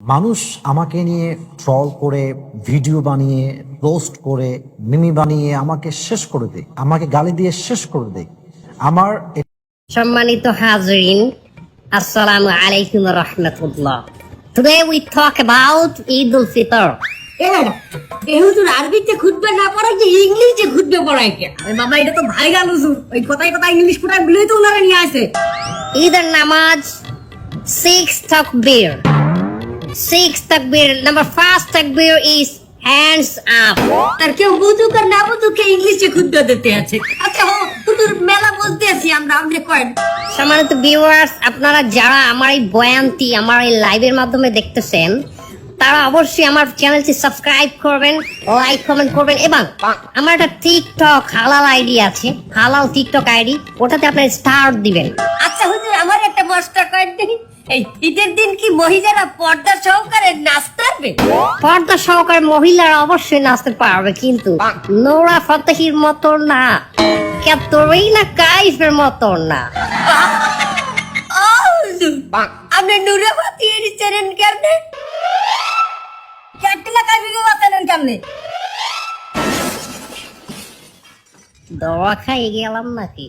মানুষ আমাকে নিয়ে ট্রল করে ভিডিও বানিয়ে পোস্ট করে মিমি বানিয়ে আমাকে শেষ করে দেয়। আমাকে গালি দিয়ে শেষ করে দেয়। আমার সম্মানিত হাজরিন আসসালামু আলাইকুম রহমতুল্লাহ। Today we talk about Eid ul Fitr হুজুর আরবিতে খুঁজবে না পড়াই যে ইংলিশে খুঁজবে পড়াই কে? আরে বাবা এটা তো ভাই গাল হুজুর। ওই কথাই কথা ইংলিশ পড়াই গুলোই তো ওনারা নিয়ে আসে। ঈদের নামাজ সিক্স তাকবীর সিক্স তাকবীর নাম্বার ফার্স্ট তাকবীর ইজ হ্যান্ডস আপ তার কেউ বুঝুক আর না বুঝুক কে ইংলিশে খুঁজবে দিতে আছে। আচ্ছা হো হুজুর মেলা বলতে আছি আমরা আপনি কয়েন সম্মানিত ভিউয়ার্স আপনারা যারা আমার এই বয়ানটি আমার এই লাইভের মাধ্যমে দেখতেছেন তারা অবশ্যই আমার চ্যানেলটি সাবস্ক্রাইব করবেন লাইক কমেন্ট করবেন এবং আমার একটা টিকটক হালাল আইডি আছে হালাল টিকটক আইডি ওটাতে আপনার স্টার দিবেন। আচ্ছা হুজুর আমার একটা মস্তা কয়েন দেখি এই ঈদের দিন কি মহিলারা পর্দা সহকারে নাচতে পারবে? পর্দা সহকারে মহিলারা অবশ্যই নাচতে পারবে কিন্তু নোরা ফতেহির মতো না। কেতরই না কাইফের মতো না। আপনি নুরে চেনেন কেমনে? ক্যাটলা কেমনে? দোয়া খাই গেলাম নাকি?